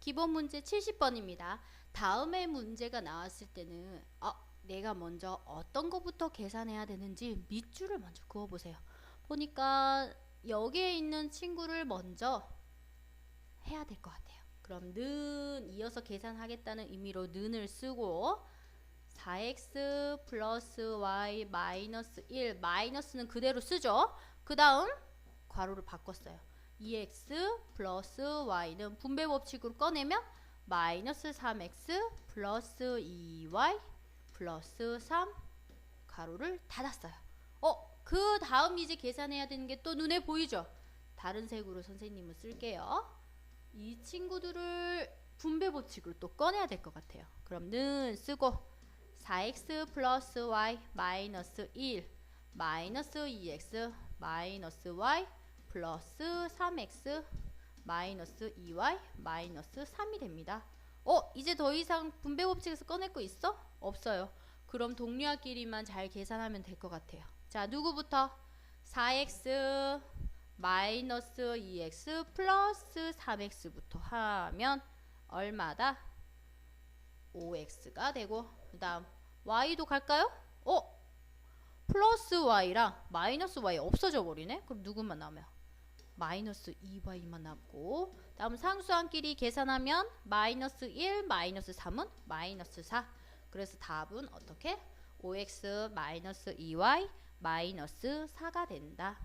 기본 문제 70번입니다. 다음에 문제가 나왔을 때는 어, 내가 먼저 어떤 것부터 계산해야 되는지 밑줄을 먼저 그어보세요. 보니까 여기에 있는 친구를 먼저 해야 될 것 같아요. 그럼 는 이어서 계산하겠다는 의미로 는을 쓰고 4x 플러스 y 마이너스 1 마이너스는 그대로 쓰죠. 그 다음 괄호를 바꿨어요. 2x 플러스 y는 분배 법칙으로 꺼내면 마이너스 3x 플러스 2y 플러스 3 가로를 닫았어요. 어, 그 다음 이제 계산해야 되는 게 또 눈에 보이죠? 다른 색으로 선생님은 쓸게요. 이 친구들을 분배 법칙으로 또 꺼내야 될 것 같아요. 그럼 는 쓰고 4x 플러스 y 마이너스 1 마이너스 2x 마이너스 y 플러스 3x 마이너스 2y 마이너스 3이 됩니다. 어? 이제 더 이상 분배 법칙에서 꺼낼 거 있어? 없어요. 그럼 동류학끼리만 잘 계산하면 될 것 같아요. 자, 누구부터? 4x 마이너스 2x 플러스 3x부터 하면 얼마다? 5x가 되고 그 다음 y도 갈까요? 어? 플러스 y랑 마이너스 y 없어져 버리네? 그럼 누구만 남아요? 마이너스 2y만 남고 다음 상수항끼리 계산하면 마이너스 1 마이너스 3은 마이너스 4 그래서 답은 어떻게? 5x 마이너스 2y 마이너스 4가 된다